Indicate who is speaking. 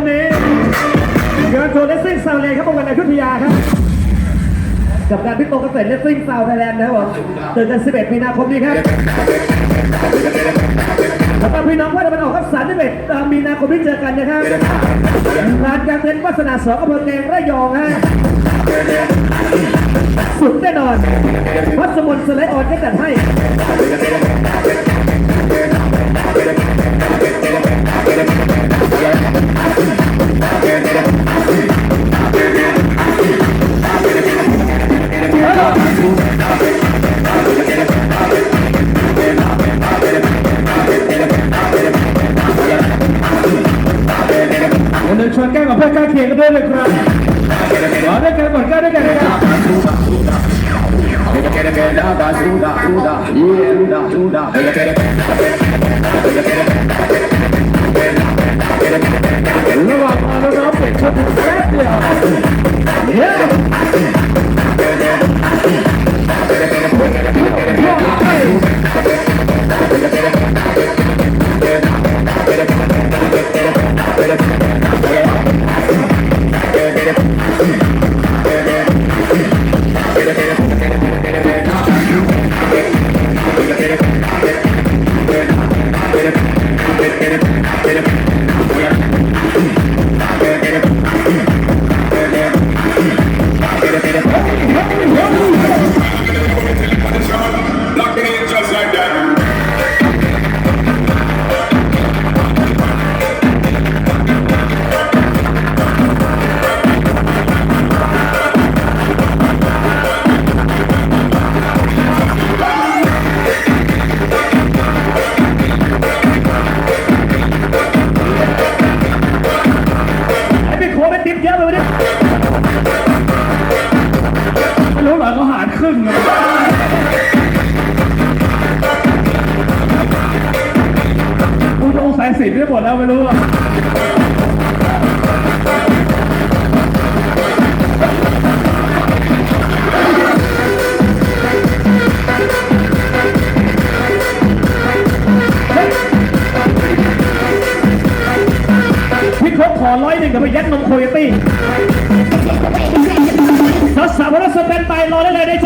Speaker 1: โชว์เลสซิ่งซาวเลนครับวันอยุธยาครับกับการพิโตเกษตรเลสซิ่งซาวไทยแลนด์นะครับผมเจอกัน11มีนาคมนี้ครับแล้วก็พี่น้องเพื่อนมันออกครับ31มีนาคมที่เจอกันนะครับร้านการเต้นวัฒนาสองอำเภอแกงระยองฮะสุดแน่นอนวัดสมุนสไลด์ออนก็จัดให้ ชวนแก้วกับเพื่อนใกล้เคียงกันด้วยเลยครับมาด้วยกันก่อนแก้วด้วยกันนะครับระหว่างมาแล้วน้องเป็ดชนแป๊บเดียวเย้ ติ๊บเยอะเลยวันนี้ไม่รู้หรอเขาหารครึ่งเลยกูจะองสายสิบได้หมดแล้วไม่รู้อะ อร้อยหนึ่งเดี๋ยวไปยัดนมโคโยตี้สาวสาวๆรถสเปนไปรอได้เลยได้